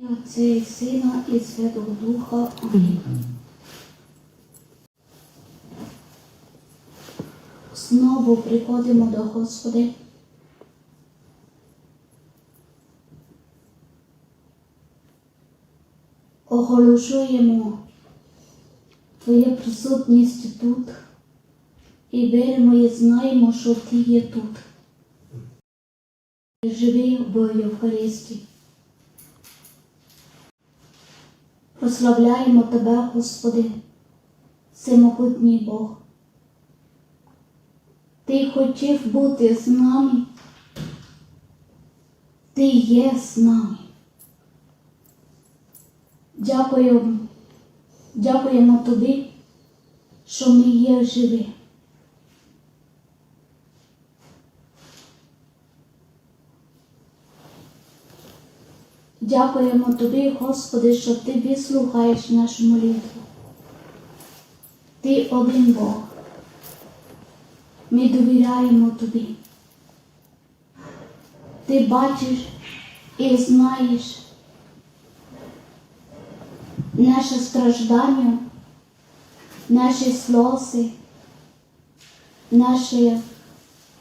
Отця і Сина і Святого Духа. Амінь. Знову приходимо до Господи. Оголошуємо Твоя присутність тут і віримо і знаємо, що Ти є тут. Живий в Євхаристії. Прославляємо Тебе, Господи, всемогутній Бог. Ти хотів бути з нами, Ти є з нами. Дякуємо, дякуємо Тобі, що ми є живі. Дякуємо Тобі, Господи, що Ти вислухаєш нашу молитву. Ти один Бог. Ми довіряємо Тобі. Ти бачиш і знаєш наше страждання, наші сльози, наші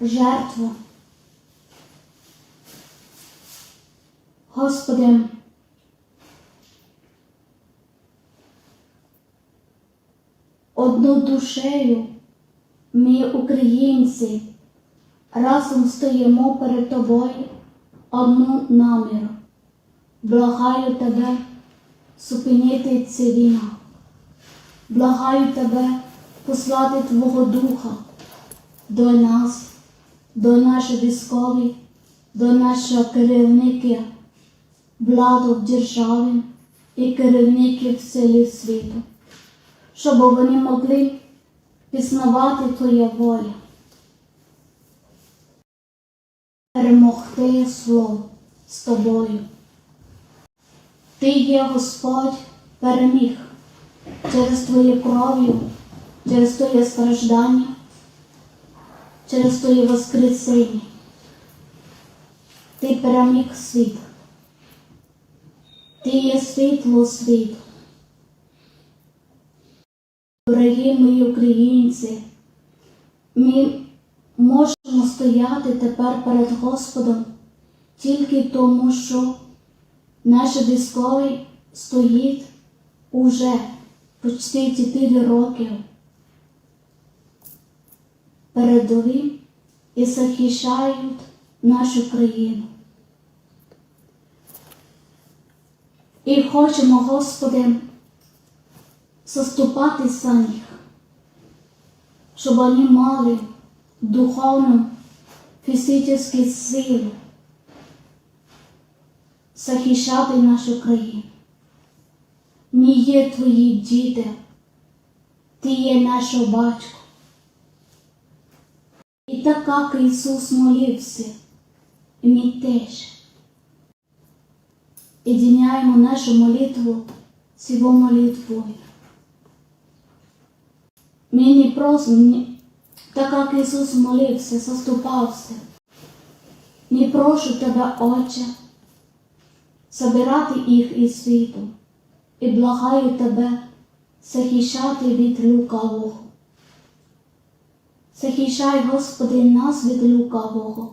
жертви. Господи, одну душею ми, українці, разом стоїмо перед Тобою одну наміру. Благаю Тебе зупинити цю війну. Благаю Тебе послати Твого Духа до нас, до наших військових, до нашого керівника владу в державі і керівників селі світу, щоб вони могли пізнавати Твоя воля, перемогти зло з тобою. Ти є Господь переміг через Твою кров'ю, через Твоє страждання, через Твоє Воскресіння. Ти переміг світ. Ти є світло світу. Дорогі мої українці, ми можемо стояти тепер перед Господом тільки тому, що наш військовий стоїть уже почти 4 роки передові і захищають нашу країну. І хочемо, Господи, заступатись за них, щоб вони мали духовну, фізичну силу захищати нашу країну. Ми є Твої діти, Ти є наш батько. І так як Ісус молився, ми теж единяємо нашу молитву з Його молитвою. Ми не просимо, так як Ісус молився, заступався. Не прошу Тебе, Отче, забирати їх із світу і благаю Тебе захищати від лукавого. Захищай, Господи, нас від лукавого.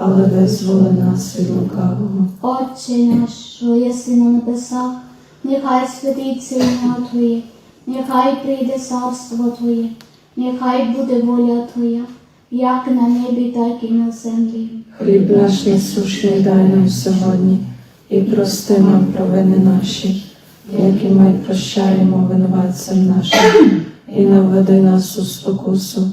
але визволи нас від лукавого. Отче наш, що єси на небесах, нехай святиться ім'я Твоє, нехай прийде царство Твоє, нехай буде воля Твоя, як на небі, так і на землі. Хліб наш насущний дай нам сьогодні, і прости нам провини наші, як і ми прощаємо винуватцям нашим, і не введи нас у спокусу,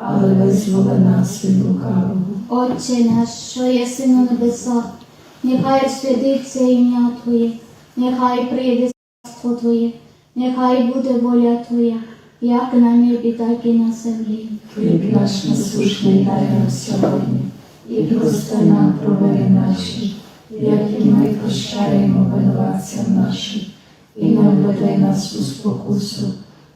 але визволи нас від лукавого. Отче наш, що єси на небесах, нехай святиться ім'я Твоє, нехай прийде царство Твоє, нехай буде воля Твоя, як на небі, так і на землі. Хліб наш насущний дай нам сьогодні, і прости нам провини наші, як і ми прощаємо винуватцям нашим, і не введи нас у спокусу,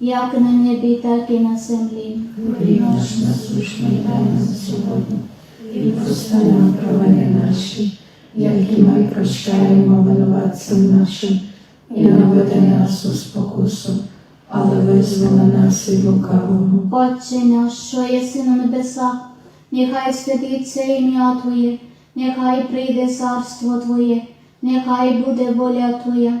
як на небі, так і на землі. Хліб наш насущний дай нам сьогодні, і прости нам провини наші, як і ми прощаємо винуватцям нашим, і не веди нас у спокусу, але визволи нас від лукавого. Отче наш, що єси на небесах, нехай святиться ім'я Твоє, нехай прийде царство Твоє, нехай буде воля Твоя,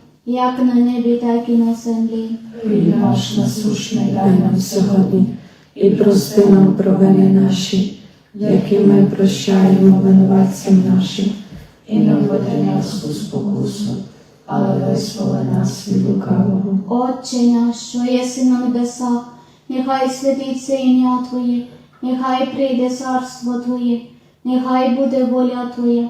як на небі, так і на землі. Хліб наш насущний дай нам сьогодні, і прости нам провини наші, як і ми прощаємо винуватцям нашим, і не введи нас у спокусу, але визволи нас від лукавого. Отче наш, що єси на небесах, нехай святиться ім'я Твоє, нехай прийде царство Твоє, нехай буде воля Твоя,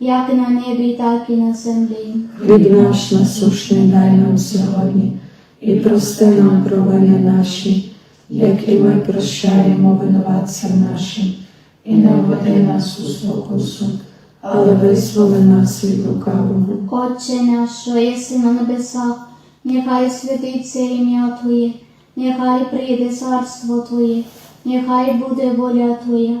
як на небі, так і на землі. Хліб наш насущний дай нам сьогодні, і прости нам провини наші, як і ми прощаємо винуватцям нашим, і не введи нас у спокусу, але визволи нас від лукавого. Отче наш, що єси на небесах, нехай святиться ім'я Твоє, нехай прийде царство Твоє, нехай буде воля Твоя,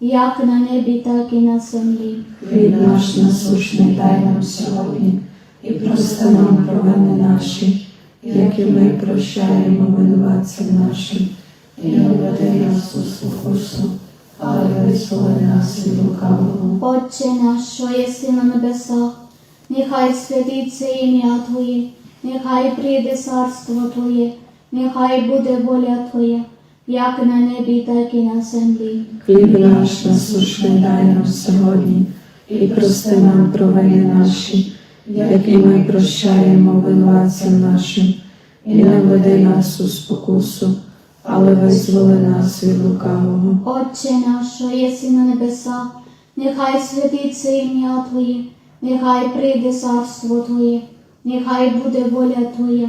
як на небі, так і на землі. Хліб наш насущний дай нам сьогодні, і прости нам провини наші, як і ми прощаємо винуватцям нашим, і не введи нас у спокусу, але визволи нас від лукавого. Отче наш, що єси на небесах, нехай святиться ім'я Твоє, нехай прийде царство Твоє, нехай буде воля Твоя, як на небі, так і на землі. Хліб наш насущний дай нам сьогодні, і прости нам провини наші, як і ми прощаємо винуватцям нашим, і не веди нас у спокусу, але визволи нас від лукавого. Отче наш, що єси на небесах, нехай святиться ім'я Твоє, нехай прийде царство Твоє, нехай буде воля Твоя,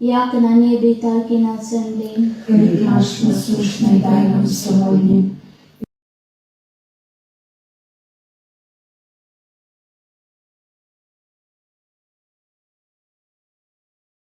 як на небі, так і на землі. Хліб наш насущний дай нам сьогодні,